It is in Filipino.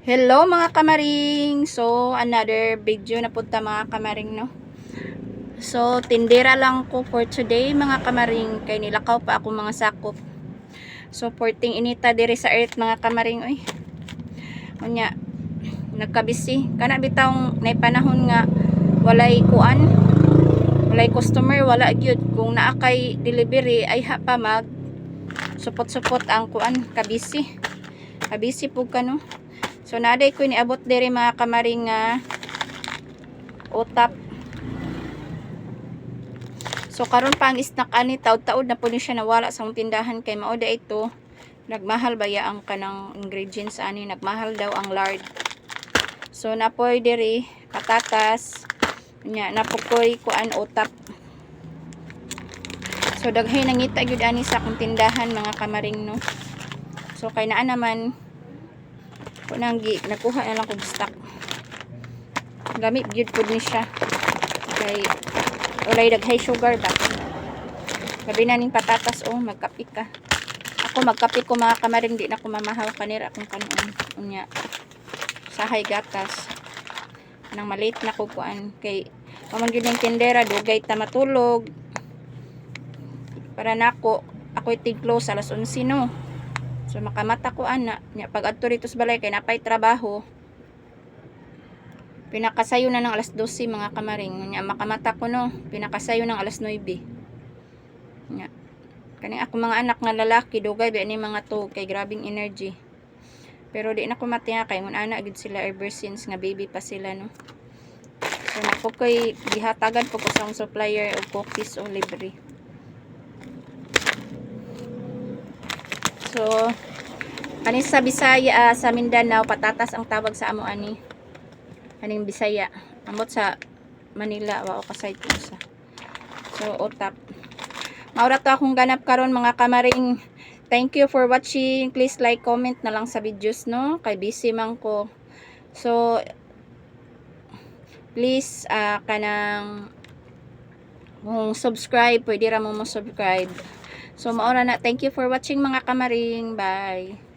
Hello mga kamaring! So, another video na punta mga kamaring, no? So, tindera lang ko for today mga kamaring. Kay nilakaw pa ako mga sakop. So, porting inita diri sa earth mga kamaring, oy. Unya, nagkabisi. Kana bitawng nay panahon nga walay kuan, walay customer, wala gyud kung naa kay delivery ay ha pa mag supot-supot ang kuan kabisi. Kabisi pug kano. So naday ko niabot diri mga kamaring nga utap. So karon pa ang snack ani taud-taud na po ni siya nawala sa tindahan kay mao da ito nagmahal baya ang kanang ingredients ani nagmahal daw ang lard. So napoy diri patatas nya napokoy kuan utap. So daghay nangita gyud ani sa akong tindahan mga kamaring no. So kay naa naman ko nang gi nakuha na lang kog stock. Gamit gyud pud ni siya. Kay walay daghay sugar ba. Gabi na ning patatas oh magkape ka. Ako magkape ko mga kamaring di na ko kanira kung kanon unya. Sahay gatas. Nang maliit na ko kay Mamang gyud ng tindera dugay ta matulog. Para nako ako tig-close alas 11 no. So makamata ko ana, nya pag adto dito sa balay kay napay trabaho. Pinakasayo na ng alas 12 mga kamaring. Nya makamata ko no, pinakasayo ng alas 9. Nya kani ako mga anak nga lalaki dugay ba ni mga to kay grabing energy. Pero di na ko matiya kay ngun ana gid sila ever since nga baby pa sila no. So nako koy gihatagan po ko sa supplier og cookies o libre. So, ani sa Bisaya, ah, sa Mindanao, patatas ang tawag sa amo ani. Aning Bisaya. Amot sa Manila, wa o kasay sa. So, utap. Maura to akong ganap karon mga kamaring. Thank you for watching. Please like, comment na lang sa videos, no? Kay busy man ko. So, please, ah, kanang kung subscribe, pwede ra mo mo subscribe. So, maura na. Thank you for watching mga kamaring. Bye.